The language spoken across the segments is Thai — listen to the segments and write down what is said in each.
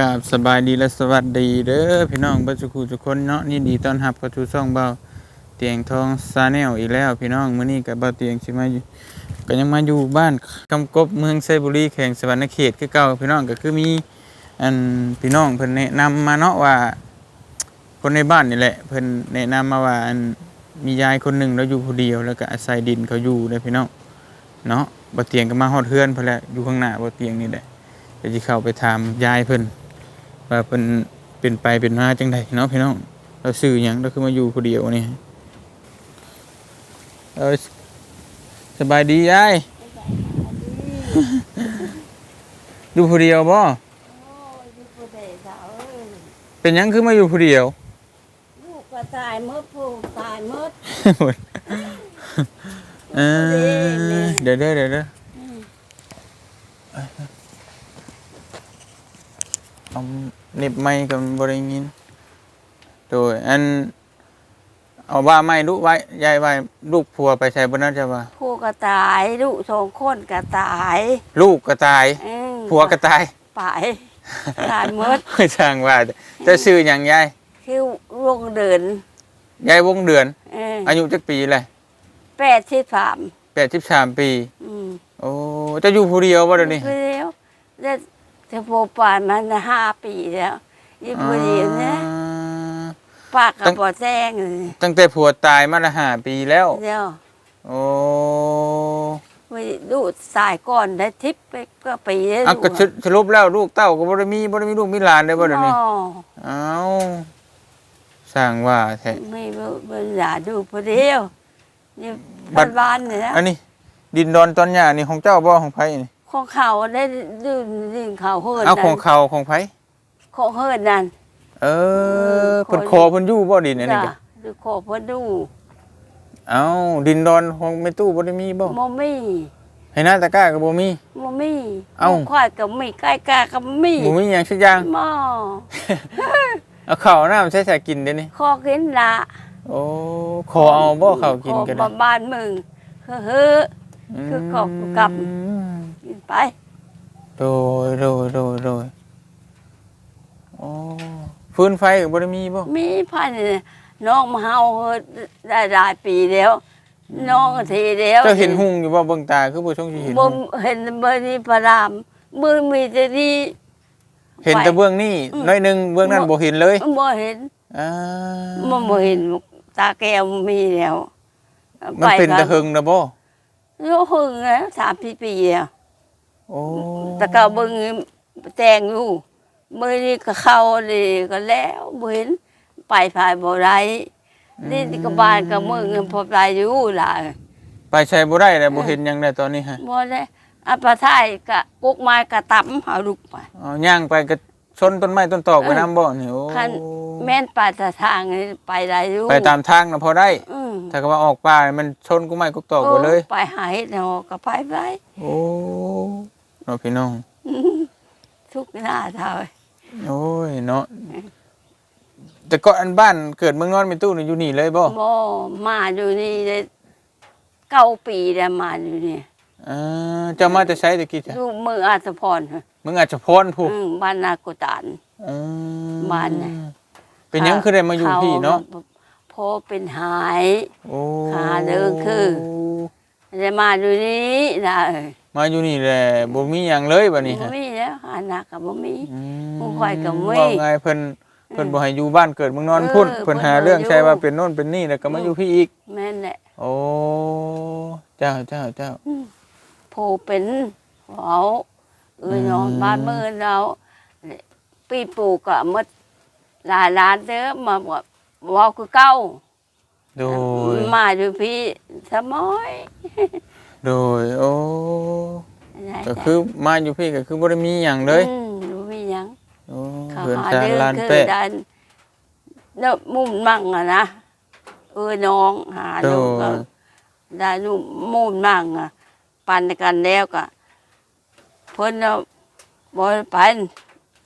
กราบสบายดีและสวัสดีเด้อพี่น้องบัจุคูทุกคนเนาะนี่ดีต้อนรับเข้าสู่ช่องเบาเตียงทองซาแนลอีกแล้วพี่น้องมื้อนี้กับเบาเตียงสิมาอยู่ก็ยังมาอยู่บ้านกำกบเมืองไซบุรีแข่งสวรรณเขตคือเก่าพี่น้องก็คือมีอันพี่น้องเพิ่นแนะนำมาเนาะว่า คนในบ้านนี่แหละเพิ่นแนะนำมาว่าอันมียายคนหนึ่งแล้วอยู่ผู้เดียวแล้วก็อาศัยดินเขาอยู่เด้พี่น้องเนาะบ่เตียงก็มาฮอดเฮือนเพิ่นแหละอยู่ข้างหน้าบ่เตียงนี่แหละเดี๋ยวจะเข้าไปถามยายเพิ่น ว่าเพิ่นเป็นไปเป็นมาจังไดเนาะพี่น้องเราซื้อหยังเราคือมาอยู่ผู้เดียวนี่เออสบายดียายอยู่ผู้เดียวบ่โอ้ยลูกก็ได้สาวเอ้ยเป็นหยังคือมาอยู่ผู้เดียวลูกก็ตายเมื่อผู้ตายเมื่อเออเดี๋ยวเด้อเดี๋ยวเด้ออืมเอา เน็บไม้กับบ่ได้ยินโดยอันเอาว่าไม่ลูกไว้ยายไว้ลูกผัวไปใช้บ่น่าจะว่าผู้ก็ตายลูกสองคนก็ตายลูกก็ตายเอ้ยผัวก็ตายไปตายเมื่อช่างว่าจะซื้ออย่างยายคือวงเดินยายวงเดือน เอ้ยอายุจักปีเลยแปดสิบสามแปดสิบสามปี อืมโอ้จะอยู่ผู้เดียวบ่เดี๋ยวนี้ไปแล้วแล้ว จะโผป่านมันห้าปีแล้วยี่ปุรีเนี่ยอ่าปากกับบ่อแจ้งเลยตั้งแต่ผัวตายมาละห้าปีแล้วเดี๋ยวโอ้ไปดูสายก่อนได้ทิพย์ไปก็ปีแล้วเอาก็สสรุปแล้วลูกเต้าก็บ่ได้มีบ่ได้มีลูกมีหลานได้บ่เดี๋ยวนี้อ๋อเอ้าสร้างว่าแท้ไม่เบิ่งอย่าดูพอเดียวนี่บับ้าดนบ้านๆเนี่ยนะอันนี้ดินดอนตอนหญ้านี่ของเจ้าบ่ของไผนี่ ของเขาได้ดูดินเขาเฮิร์นเอานั่นของเขาของไผของเฮิร์นนั่น เออขอเพิ่นขอเพิ่นอยู่บ่ดินอันนี้จ้ะก็ดูขอเพิ่นดูเอ้าดินดอนของแม่ตู้บ่ได้มีบ่มมี่ให้หน้าตะกร้าก็บ่มี มมี่เอ้า ควายกับมีใกล้กากับมีบ่มีหยังสักอย่างหม้อเอาข้าวน้ำใช้ใส่กินเด้นี่ขอกินละโอ้ขอเอาบ่ข้าวกินขอกันบบ้านมึงเฮ้อเฮ้อ คือขอบกับกินไปโดยโดยโดยโดยโอ้ฟืนไฟก็บ่ได้มีบ่มีพันเนี่ยน้องมาเฮาเฮิดได้หลายปีแล้ว น้องทีเดียวเจ้าเห็นหุ่งอยู่บ่เบิ่งตาคือบ่ช่องสิเห็นบ่หุ่งเห็นเบอร์นี้พระรามมือมีแต่ที่เห็นแต่เบื้องนี้อืมน้อยหนึงเบื้องนั้นบ่เห็นเลยบ่เห็นอ่าบ่บ่เห็นตาแก้วมีแล้วมันเป็นตะกัหึงนะบ่ โยหึงแล้วสามสี่ปีแล้วโอ้แต่ก็เบิ่งแต่งอยู่มื้อนี้ก็เข้าเลยก็แล้วบ่เห็นไปภายบ่ได้นี่ก็บ้านก็มึงพอไปอยู่ล่ะไปใช้บ่ได้แล้วบ่เห็นหยังได้ตอนนี้ฮะบ่ได้อัปทายกะกุกไม้กะตํหาลูกไปอ๋อย่างไปก็ชนต้นไม้ต้นตอกไว้นํบ่นี่โอ้คันแม่นไปแต่ทางนี่ไปได้อยู่ไปตามทางน่ะพอได้อืม ถ้าก็ว่าออกป่ามันชนกูไม้กูตอกไปเลยไปหาเฮ็ดเนาะก็ไปไปโอ้เนาะพี่น้องทุกหน้าเท่าโอ้ยเนาะแต่ก็อันบ้านเกิดเมืองนอนเป็นตู้นี่อยู่นี่เลยบ่บ่มาอยู่นี่ได้เก้าปีแล้วมาอยู่นี่อ่าเจ้ามาจะใช้ตะกี้จ้ะอยู่เมืองอาสพรมึงอาจจะพรผู้อืมบ้านนากุตานอืมบ้านน่ะเป็นหยังคือได้มาอยู่พี่เนาะข พอเป็นหายโอ้ขาเดินคือได้มาอยู่นี่นะเอ้ยมาอยู่นี่แหละบ่มีหยังเลยบัดนี้บ่ฮะมีแล้วหานักก็บ่มี อืมผู้ข่อยก็มี ว่าไงเพิ่นเพิ่นบ่ให้อยู่บ้านเกิดเมืองนอนพุ่นเออเพิ่นหาเพิ่นบ่เรื่องอยู่ใช่ว่าเป็นโน่นเป็นนี่แล้วก็มาอยู่พี่อีก แม่นแหละโอ้เจ้าเจ้าเจ้าโพเป็นเอาเอ้ยนอนอืม บ้านเมืองเราปีปลูกก็หมดหลายล้านเด้อมาบอกเว้าคือเก่าโดยมาอยู่พี่สมอยโดยโอ้ก็คือมาอยู่พี่ก็คือบ่ได้มีหยังเลยอืมบ่มีหยังโอ้เขาเพื่อนหาจานเรื่องลานคือเป๊ะดันเนาะมุ่นมั่งอะนะเออน้องหาโดลูกก็ยได้ลูกมุ่นมั่งอะปันกันแล้วก็เพิ่นเอาบ่ปัน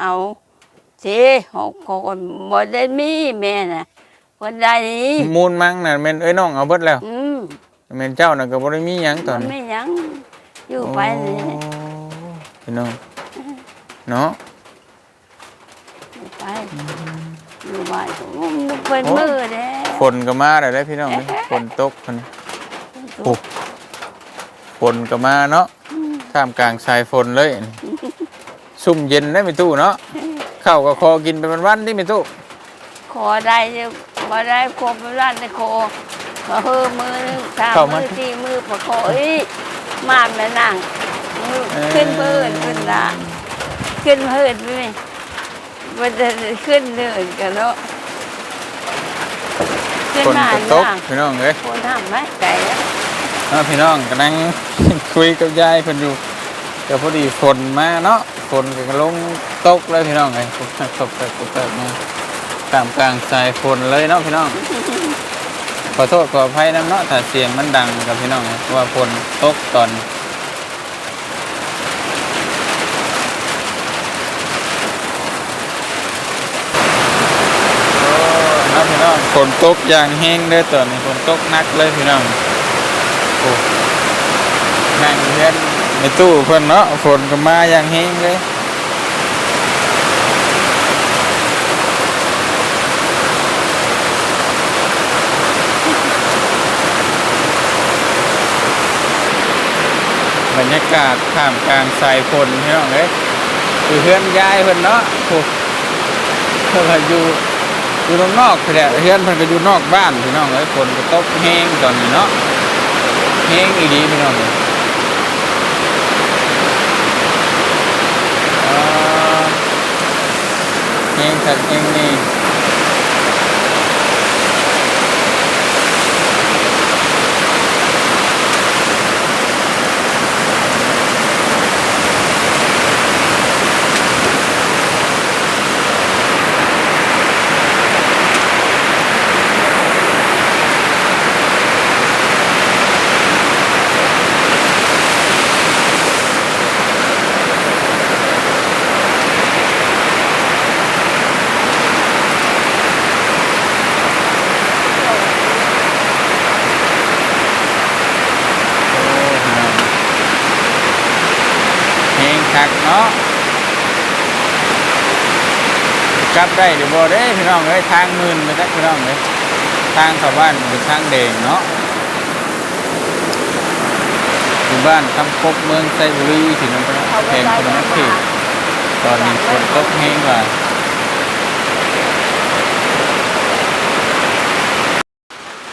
เอาสิหกคนบ่ได้มีแม่น่ะ เพิ่นได้นี่มูลมังน่ะแม่นเอ้ยน้องเอาเบิดแล้วอืมแม่นเจ้าน่ะก็บ่ได้มีหยังตอนมันนี้ไม่หยังอยู่ไปนี่โอ้พี่น้องเนาะไปอยู่บ้านก็มันเป็นมือเด้ฝนก็มาได้วพี่น้องเอ้ยฝนตกคนโอ้ฝนก็มาเนาะท่ามกลางสายฝนเลย ซุ่มเย็นได้ไม่ตู้เนาะข้าวก็คอกินไปวันๆที่ไม่ตู้ขอได้เนี่ย บ่ได้ครบร้านได้ขอขอเฮือมือหนึงสามมือสี่มือพอขออีมาแม่นั่งมือขึ้นพื้นขึ้นละขึ้นพื้นไปไหมมันจะขึ้นเนินกันเนาะขึ้นฝนมาก็ตกนั่งพี่น้องเอ้ยคนทำไหมไก่อะเอาพี่น้องกำลัง คุยกับยายเพิ่นอยู่แต่พอดีฝนมาเนาะฝนก็ลงตกเลยพี่น้องเอ้ยตกตกตกตกตกมา ตามกลางสายฝนเลยเนาะพี่น้อง ขอโทษขออภัยน้ำเนาะถ้าเสียงมันดังกับพี่น้องเอ้ยเพราะว่าฝนตกตอนโอ้เนะพี่น้องฝนตกอย่างแห้งเลยตอนนี้ฝนตกหนักเลยพี่น้องโอ้นั่งเรียนในตู้เพิ่อนเนาะฝนก็มาอย่างแห้งเลย บรรยากาศท่ามกลางสายฝนพี่น้องเอ้ยคือเพื่อนย้ายเพิ่อนเนาะโอ้เพิ่อนอยู่อยู่ตรงนอกแหละเพื่อนเพิ่อนก็อยู่นอกบ้านพี่น้องเอ้ยฝนก็ตกแห้งตอนนี้เนาะเพลงอีดีพี่น้องอ่าเพลงสักเพลงนี่โอ้พี่น้องเพลงคักเนาะ กลับได้เดี๋ยวบ่ได้พี่น้องเอ้ยทางมื่นไปจักพี่น้องเอ้ยทางเข้าบ้านเป็นทางแดงเนาะอยู่บ้านคำคบเมืองไซบุรีถึงน้ำพระแพงคนนั้นคือตอนนี้ฝนตกแห้งว่า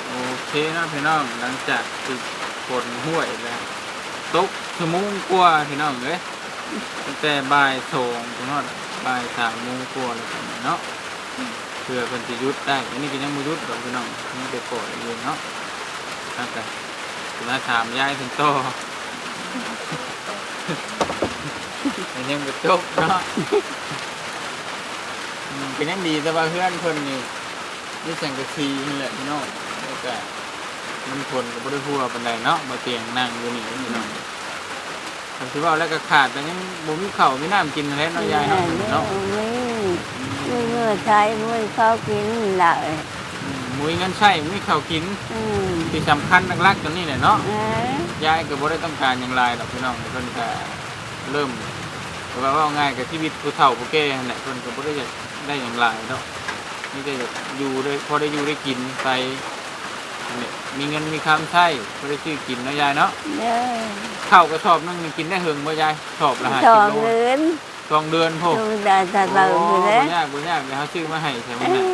โอเคนะพี่น้องหลังจากติดฝนห้วยแล้วตกชั่วโมงกว่าพี่น้องเอ้ยตั้งแต่บ่ายสองถึงฮอด บ่ายสามโมงกว่าแล้วกันเนาะเพื่อเพิ่นสิหยุดได้อันนี้ก็ยังบ่หยุดดอกพี่น้องยังไปก่ออยู่เนาะตั้งแต่สิมาถามยายเพิ่นต่อมันยังบ่จบเนาะอืมก็ยังดีแต่ว่าเพื่อนเพิ่นนี่นี่สังกะสีนี่แหละพี่น้องแล้วก็มันทนกับบริหัวปันไดเนาะมาเตียงนั่งอยู่นี่พี่น้อง ผมคิดว่าแล้วก็ขาดแต่ยังบ่มีข้าวมีน้ำกินแล้วเนาะยายเนาะเนาะนี่มือใช้มือเขากินละอืมมุ้ยเงินใช้มีข้าวกินอืมที่สำคัญหลักๆตัวนี้แหละเนาะเอ้ยยายก็บ่ได้ต้องการอย่างไรดอกพี่น้องเพิ่นก็เริ่มว่าว่าง่ายกับชีวิตผู้เฒ่าผู้แก่นั่นแหละเพิ่นก็บ่ได้อยากได้อย่างไรเนาะนี่ได้อยากอยู่ได้พอได้อยู่ได้กินไปอันนี้ มีเงินมีคำใช้พอได้ซื้อกินเนาะยายเนาะเด้อข้าวก็ชอบนึงนี่กินได้เฮิงบ่ยายชอบละห้าสสิอบงโลเดือนสองเดือนพวกดูได้ตลอดโอ้อยู่บ่แล้วยากบ่ยากเดี๋ยวเขาซื้อมาให้ใช่ไหมเอ้เนี่ยย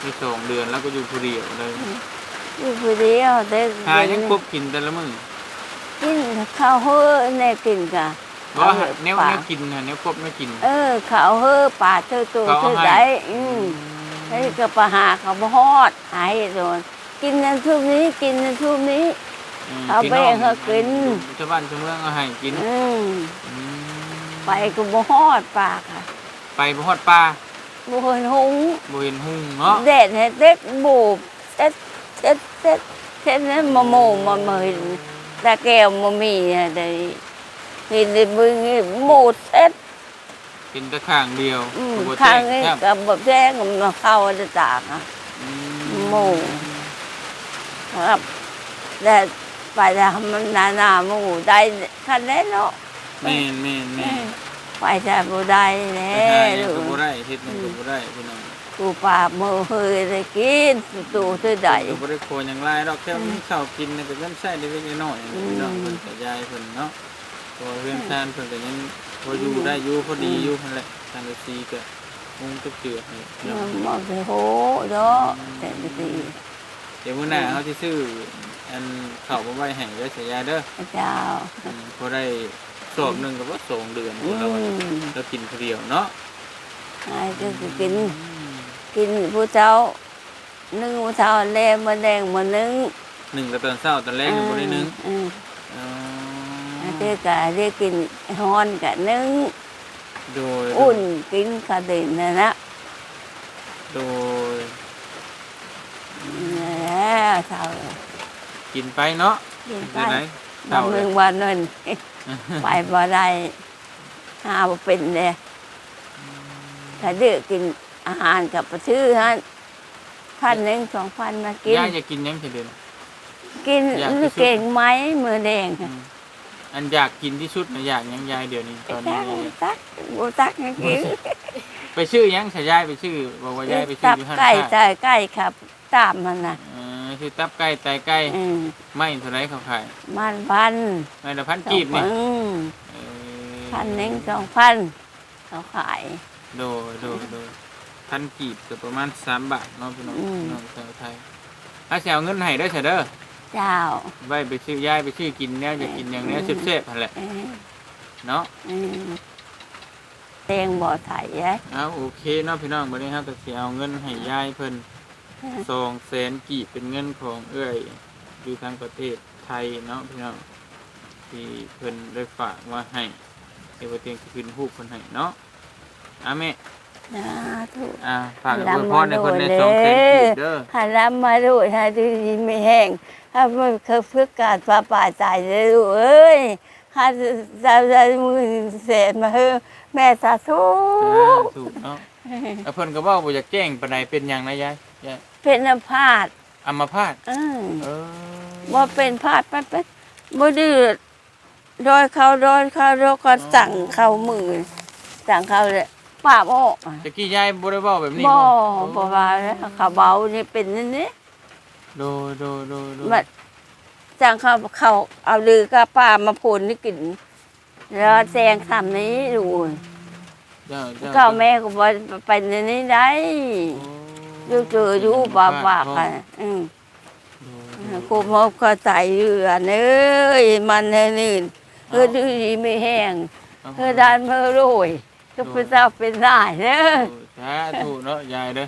ได้สองเดือนแล้วก็อยู่ผู้เดียวเลย อยู่ผู้เดียวแต่หายังครบกินแต่ละมื้อกินข้าวเฮ้อแน่กินกะ บ่หาแนวแนวกินน่ะแนวครบแนวกิน เออข้าวเฮ้อป่าเธอตัวเขาเอาเธอให้ ได้อืมไอ้ก็ปะหาเขาบ่ฮอดหายโดน กินนั่นทุกนี้กินนั่นทุกนี้อืมเอาพี่ไปน้องให้เขากิน ชาวบ้านชาวเมืองเอาให้กินอืมอืมไปก็บ่ฮอดปากค่ะไปบ่ฮอดป่าบ่เห็นหุงบ่เห็นหุ่งเนาะเด็ดให้เด็กบูบเซ็ดเซ็ดเซ็ดเซ็ดนั้นมาโมมาเมยตาแก้วมามีอะไรเห็นในมือนี่หมูเซ็ดกินแต่ข้างเดียวอืมบ่ข้างแจ้นี้ครับกับแบบแจ้งมาเข้าจะตากอะอืหมู่ ครับแต่ไปทำมันนานาหมูได้คันแน่เนาะแม่นแม่นแม่นไปไปจะบ่ได้แล้ไปหาหยังลูก็บ่กได้เฮ็ดหยังก็บ่ได้พี่น้องกูปราบมือเฮยได้กินตู่ซื่อใด ก็บ่ได้โคหยังหลายดอกแค่มีข้าวกินนี่ก็เงินใช้เล็กๆน้อยๆพี่น้องอืมเพิ่นก็ยายเพิ่นเนาะตัวเพื่อนทานเพิ่นก็ยังพออยู่ได้อยู่พอดีอยู่นั่นแหละทางฤาษีก็มุงตึกเจือให้เนาะมองไปโหเนาะแต่ดี เดี๋ยวมื้อหน้าเขาสิซื้ออันข้าวมาไว้ให้เด้อเสียยายเด้อพระเจ้า อืมพอได้สอบหนึงก็บ่สองเดือนอืแล้วมแล้วกินคนเดียวเนาะไอ้ก็คือกิน กินผู้เจ้านึ่งผู้เจ้าแลมาแดงมานึ่งหนึ่งก็ตอนเช้าตอนแรกก็บ่ได้นึงอืมอ๋ออันนี้ก็ได้กินฮ้อนกะนึ่งโดย อุ่นกินกระดิ่งนะนะโดย แล้วเท่ากินไปเนาะกินไปเดือนไหนบางเมืองวันนึงไปบ่ได้หาบ่เป็นเลยถ้าเดือกินอาหารกับประชื่อฮะพันหนึ่งสองพันมากินยายจะกินหยังสิเดือนกินอยากที่สุด เก่งไหมมือแดงอืมอันอยากกินที่สุดนะอยากหยังยายเดี๋ยวนี้ตอนนี้ตักตักบ่ตักให้กินไปชื่อหยังฉายายไปชื่อบอกว่ายายไปชื่อตับอยู่ห้างไก่ค้าใช่ไก่ครับ ตามมันน่ะเอ อชื่อตับไก่ไตไก่อืมไม่เท่าไรเขาขายมันพันไม่ละพันสองกีบนี่พันเออพันหนึ่งสองพันเขาขาย โดยโดยโดยพันกีบก็ประมาณสามบาทเนาะพี่น้องอืม น้องชาวไทยถ้าจะเอาเงินให้ได้อเฉยเด้อเจ้า ไว้ไปชื่อยายไปชื่อกินเนี่ยจะกินอย่างเนี้ยเซ่บๆนั่นแหละเออเนาะเออเตียงบ่อไถไอ้เอาโอเคเนาะพี่น้องวันนี้ครับก็สิเอาเงินให้ยายเพิ่น สองแสนกีบเป็นเงินของเอ้อยอยู่ทางประเทศไทยเนาะพี่น้องที่เพิ่นได้ฝากมาให้เดี๋ยวว่าเตียงสิขึ้นรูปเพิ่นให้เนาะอะแม่นะถูกอ่าฝากอลำวยพรในเพิ่นในมาโดยสองแสนกีบเด้เด้อหาลำมาดูหาดูดีไม่แห้งถ้ามันเคยพึกการฟ้าป่าตายเลยลูกเอ้ยหาจะจะมือเศษมาเฮ้แม่สาธุอ่าถูกเนาะ แล้วเพิ่นก็เว้าบ่อยากแจ้งปานใดเป็นหยังนะยายยายเป็นอาพาธอัมพาตเออเออบ่เป็นพาดปั๊บปั๊บบ่ดื้อโดยเขาโดยเขาโดยก็สั่งเขามือสั่งเขาเลยป้าบออกตะกี้ยายบ่ได้เว้าแบบนี้บ่บ่บ่ว่าแล้วเขาเบานี่เป็นนี่นี่โดยโดยโดยโดยมันสั่งเขาเขาเอาลือกับป้ามาพูนนี่กินแล้วแซงทำนี้ดู เจ้าเจ้าก็แม่ก็บ่เป็นนี่นี่ได้โอ้อยู่เจออยู่บ่าบ่ากันอืมโดยกูมอบก็ใส่เรือเอ้ยมันเฮ้ยนี่เฮ้ยดื้อดีไม่แห้งโดยเธอดานเมื่อรวยก็เป็นเจ้าเป็นได้เด้อโอ้สาธุเนาะยายเด้อ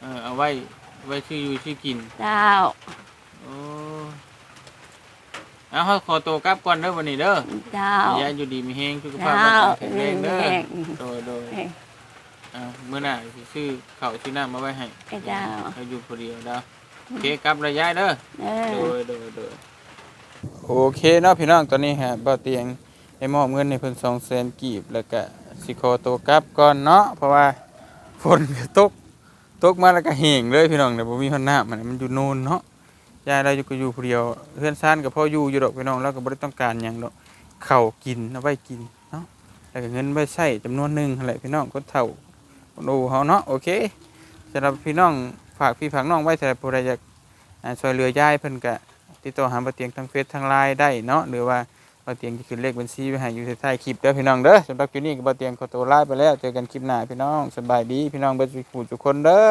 เออเอาไว้ไว้ชื่ออยู่ชื่อกินเจ้าโอ้ เอาเฮาขอตัวกลับก่อนเด้อวันนี้เด้อเจ้าให้ยายอยู่ดีมีแฮงสุขภาพเจ้าร่างกายแข็งแรงเด้อมีแรงโดยโดยอ่ามื้อหน้าสิซื้อข้าวซื้อน้ำมาไว้ให้ไอ้เจ้าให้อยู่ผู้เดียวเด้อโอเคกลับเลยยายเด้อเอโดอ ยโดยโดยโอเคเนาะพี่น้องตอนนี้ฮะบ่เตียงได้มอบเงินให้เพิ่น200,000กีบแล้วก็สิขอตัวกลับก่อนเนาะเพราะว่าฝนก็ตกตกมาแล้วก็แห้งเลยพี่น้องเดี๋ยวบ่มีคนน้ำมันมันอยู่โน่นเนาะ ยายเราอยู่ก็อยู่ผู้เดียวเพื่อนซ่านก็พออยู่อยู่ดอกพี่น้องแล้วก็บ่ได้ต้องการหยังดอกข้ากินเอาไว้กินเนาะแล้วก็เงินไว้ใช้จำนวนหนึงนั่นแหละพี่น้องคนเฒ่าคนโตเฮาเนาะโอเคสำหรับพี่น้องฝากพี่ฝากน้องไว้สำหรับผู้ใดอยากอ่าช่วยเหลือยายเพิ่นก็ติดต่อหาบ่เตียงทางเฟซทางไลน์ได้เนาะหรือว่าบ่เตียงจะขึ้นเลขบัญชีไว้ให้อยู่ท้คลิปเด้อพี่น้องเด้อสำหรับคลิปนี้ก็บ่เตียงขอตัวลาไปแล้วเจอกันคลิปหน้าพี่น้องสบายดีพี่น้องเบิดทุกผู้ทุกคนเด้อ